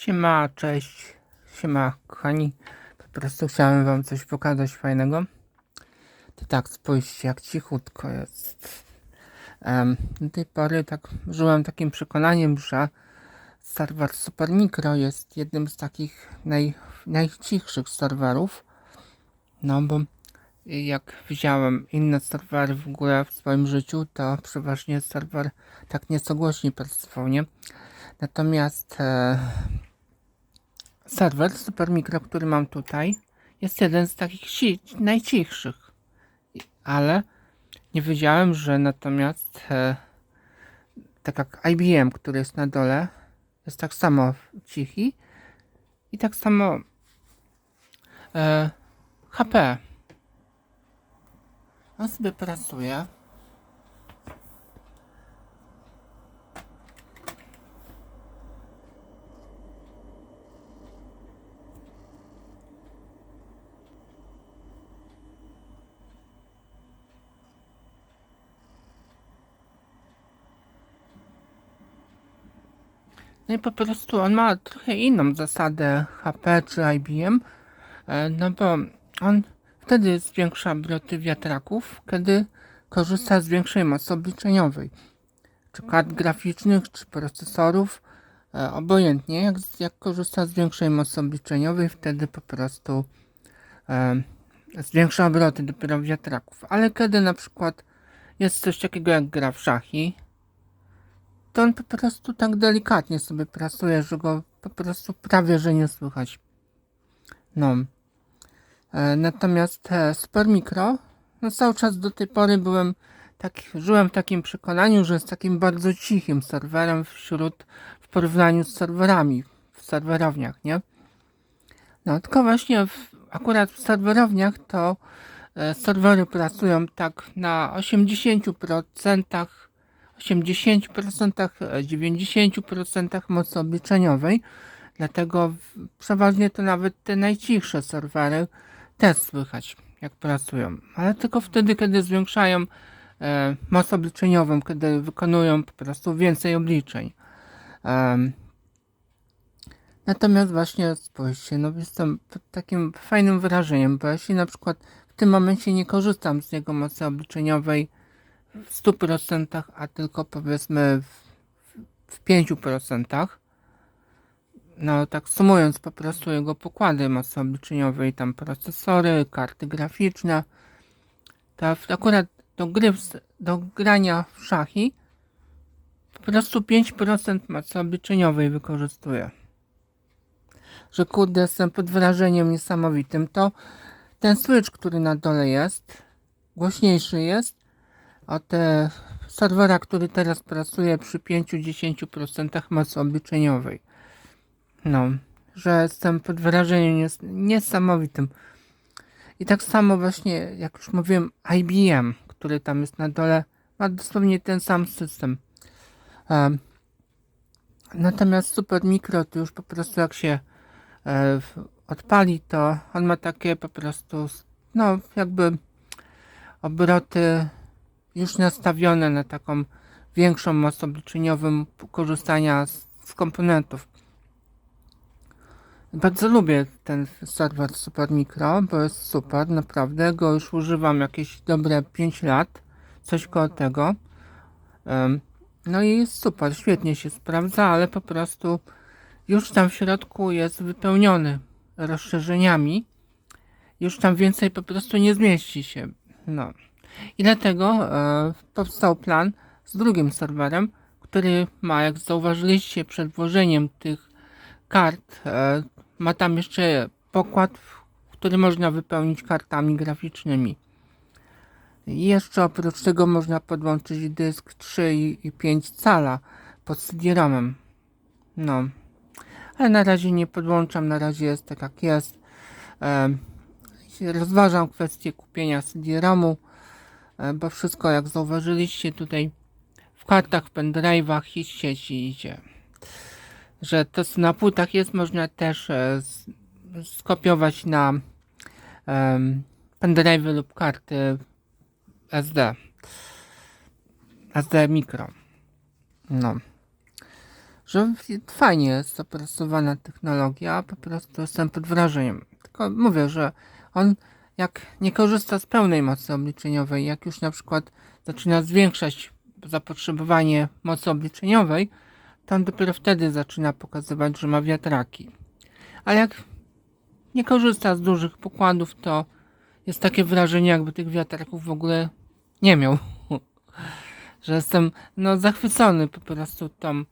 Siema, cześć, siema kochani. Po prostu chciałem wam coś pokazać fajnego. To tak, spójrzcie jak cichutko jest. Em, do tej pory tak żyłem takim przekonaniem, że serwer Super Micro jest jednym z takich naj, najcichszych serwerów. No bo jak widziałem inne serwery w ogóle w swoim życiu, to przeważnie serwer tak nieco głośniej pracował, nie? Natomiast e, serwer Super Micro, który mam tutaj, jest jeden z takich ci, najcichszych. Ale nie wiedziałem, że natomiast e, tak jak IBM, który jest na dole, jest tak samo cichy i tak samo e, HP. On sobie pracuje. No i po prostu on ma trochę inną zasadę HP czy IBM, e, no bo on wtedy zwiększa obroty wiatraków, kiedy korzysta z większej mocy obliczeniowej, czy kart graficznych, czy procesorów, e, obojętnie, jak, jak korzysta z większej mocy obliczeniowej, wtedy po prostu e, zwiększa obroty dopiero wiatraków. Ale kiedy na przykład jest coś takiego jak gra w szachy, to on po prostu tak delikatnie sobie pracuje, że go po prostu prawie że nie słychać. No. E, natomiast e, Super Micro, no cały czas do tej pory byłem tak, żyłem w takim przekonaniu, że jest takim bardzo cichym serwerem wśród, w porównaniu z serwerami w serwerowniach, nie? No, tylko właśnie w, akurat w serwerowniach to e, serwery pracują tak na 80%, 80%, e, 90% mocy obliczeniowej. Dlatego przeważnie to nawet te najcichsze serwery też słychać, jak pracują. Ale tylko wtedy, kiedy zwiększają e, moc obliczeniową, kiedy wykonują po prostu więcej obliczeń. Em, natomiast właśnie spójrzcie, no jestem pod takim fajnym wrażeniem, bo jeśli na przykład w tym momencie nie korzystam z jego mocy obliczeniowej w 100%, a tylko powiedzmy w, w 5%, no tak sumując po prostu jego pokłady mocy obliczeniowej, tam procesory, karty graficzne, to w- akurat do gry, do grania w szachy po prostu 5% mocy obliczeniowej wykorzystuję. Że kurde, jestem pod wrażeniem niesamowitym. To ten switch, który na dole jest, głośniejszy jest od e, serwera, który teraz pracuje przy 5-10% mocy obliczeniowej. No, że jestem pod wrażeniem nies niesamowitym. I tak samo właśnie, jak już mówiłem, IBM, który tam jest na dole, ma dosłownie ten sam system. Em, natomiast Super Micro to już po prostu jak się e, odpali, to on ma takie po prostu, no jakby obroty już nastawione na taką większą moc obliczeniową korzystania z, z komponentów. Bardzo lubię ten serwer Super Micro, bo jest super, naprawdę. Go już używam jakieś dobre 5 lat, coś koło tego. No i jest super, świetnie się sprawdza, ale po prostu już tam w środku jest wypełniony rozszerzeniami. Już tam więcej po prostu nie zmieści się. No. I dlatego e, powstał plan z drugim serwerem, który ma, jak zauważyliście przed włożeniem tych kart, e, ma tam jeszcze pokład, który można wypełnić kartami graficznymi. Jeszcze oprócz tego można podłączyć dysk 3 i i 5 cala pod CD-ROMem. No. Ale na razie nie podłączam, na razie jest tak jak jest. E, rozważam kwestię kupienia CD-ROMu, bo wszystko jak zauważyliście tutaj w kartach, w pendrive'ach i sieci idzie. Że to co na płytach jest, można też e, skopiować na em, pendrive lub karty SD. SD Micro. No. że fajnie jest opracowana technologia, po prostu jestem pod wrażeniem. Tylko mówię, że on jak nie korzysta z pełnej mocy obliczeniowej, jak już na przykład zaczyna zwiększać zapotrzebowanie mocy obliczeniowej, to on dopiero wtedy zaczyna pokazywać, że ma wiatraki. Ale jak nie korzysta z dużych pokładów, to jest takie wrażenie, jakby tych wiatraków w ogóle nie miał. że jestem no, zachwycony po prostu tą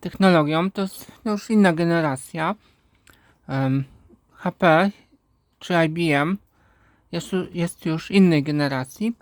technologią. To jest no, już inna generacja. Um, HP czy IBM jest, jest już innej generacji.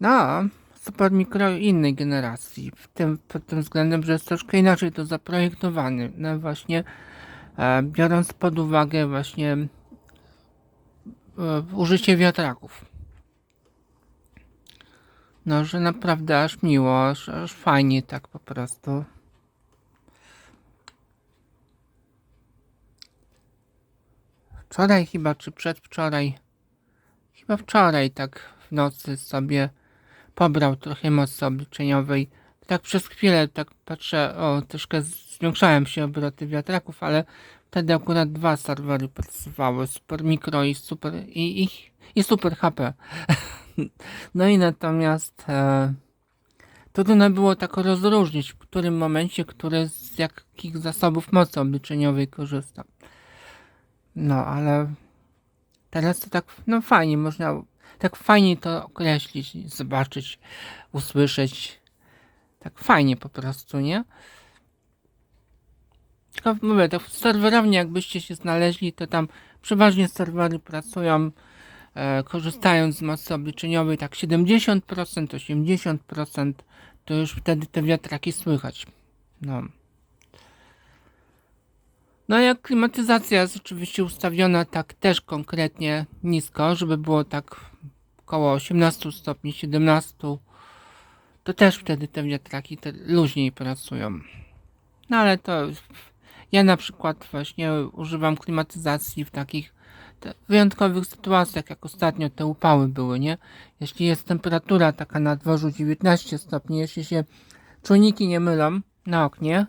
No, a Super Micro innej generacji. W tym, pod tym względem, że jest troszkę inaczej to zaprojektowany. No właśnie e, biorąc pod uwagę właśnie e, użycie wiatraków. No, że naprawdę aż miło, aż, aż fajnie tak po prostu. Wczoraj chyba, czy przedwczoraj, chyba wczoraj tak w nocy sobie pobrał trochę mocy obliczeniowej. Tak przez chwilę tak patrzę, o troszkę zwiększałem się obroty wiatraków, ale wtedy akurat dwa serwery pracowały, Super Micro i Super, i, i, i Super HP. no i natomiast e, trudno było tak rozróżnić, w którym momencie, który z jakich zasobów mocy obliczeniowej korzysta. No, ale teraz to tak, no fajnie, można tak fajnie to określić, zobaczyć, usłyszeć. Tak fajnie po prostu, nie? Tylko mówię, to serwerownie jakbyście się znaleźli, to tam przeważnie serwery pracują e, korzystając z mocy obliczeniowej tak 70%, 80%, to już wtedy te wiatraki słychać. No. No jak klimatyzacja jest oczywiście ustawiona tak też konkretnie nisko, żeby było tak około 18 stopni, 17, to też wtedy te wiatraki te luźniej pracują. No ale to ja na przykład właśnie używam klimatyzacji w takich wyjątkowych sytuacjach, jak ostatnio te upały były, nie? Jeśli jest temperatura taka na dworzu 19 stopni, jeśli się czujniki nie mylą na oknie,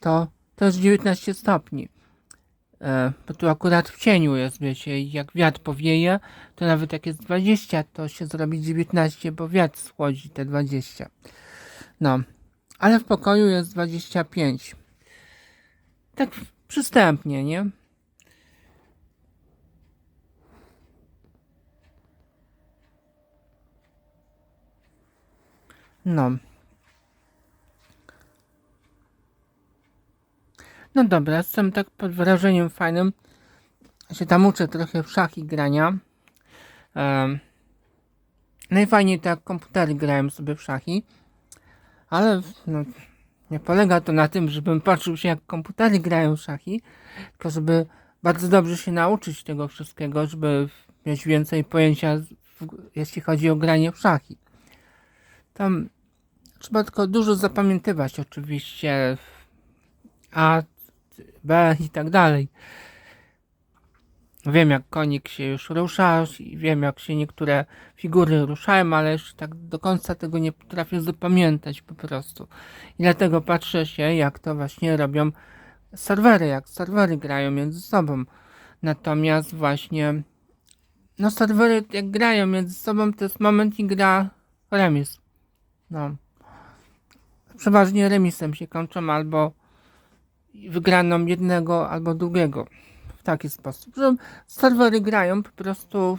to to jest 19 stopni. E, bo tu akurat w cieniu jest, wiecie, jak wiatr powieje, to nawet jak jest 20, to się zrobi 19, bo wiatr schłodzi te 20. No, ale w pokoju jest 25. Tak przystępnie, nie? No. No dobra, jestem tak pod wrażeniem fajnym. Się tam uczę trochę w szachy grania. Um, najfajniej tak komputery grałem sobie w szachy. Ale no, nie polega to na tym, żebym patrzył się jak komputery grają w szachy, tylko żeby bardzo dobrze się nauczyć tego wszystkiego, żeby mieć więcej pojęcia, jeśli chodzi o granie w szachy. Tam trzeba tylko dużo zapamiętywać oczywiście, a B i tak dalej. Wiem jak konik się już rusza i wiem jak się niektóre figury ruszają, ale już tak do końca tego nie potrafię zapamiętać po prostu. I dlatego patrzę się jak to właśnie robią serwery, jak serwery grają między sobą. Natomiast właśnie no serwery jak grają między sobą to jest moment i gra remis. No. Przeważnie remisem się kończą albo wygraną jednego albo drugiego. W taki sposób, że serwery grają po prostu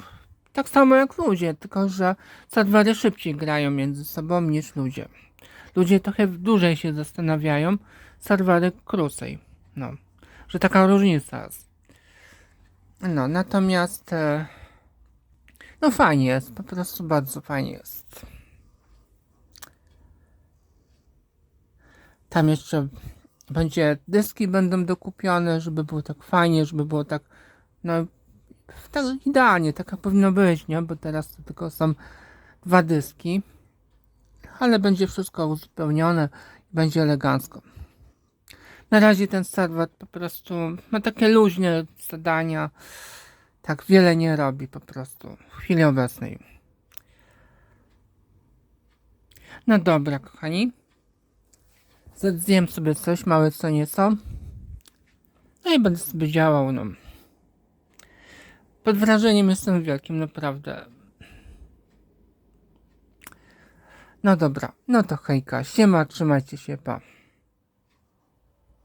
tak samo jak ludzie, tylko że serwery szybciej grają między sobą niż ludzie. Ludzie trochę dłużej się zastanawiają, serwery krócej. No, że taka różnica jest. No, natomiast e, no fajnie jest, po prostu bardzo fajnie jest. Tam jeszcze będzie, dyski będą dokupione, żeby było tak fajnie, żeby było tak, no, tak idealnie, tak powinno być, nie? Bo teraz to tylko są dwa dyski, ale będzie wszystko uzupełnione i będzie elegancko. Na razie ten serwer po prostu ma takie luźne zadania, tak wiele nie robi po prostu w chwili obecnej. No dobra, kochani. Zjem sobie coś, małe co nieco. No i będę sobie działał, no. Pod wrażeniem jestem wielkim, naprawdę. No dobra, no to hejka, siema, trzymajcie się, pa.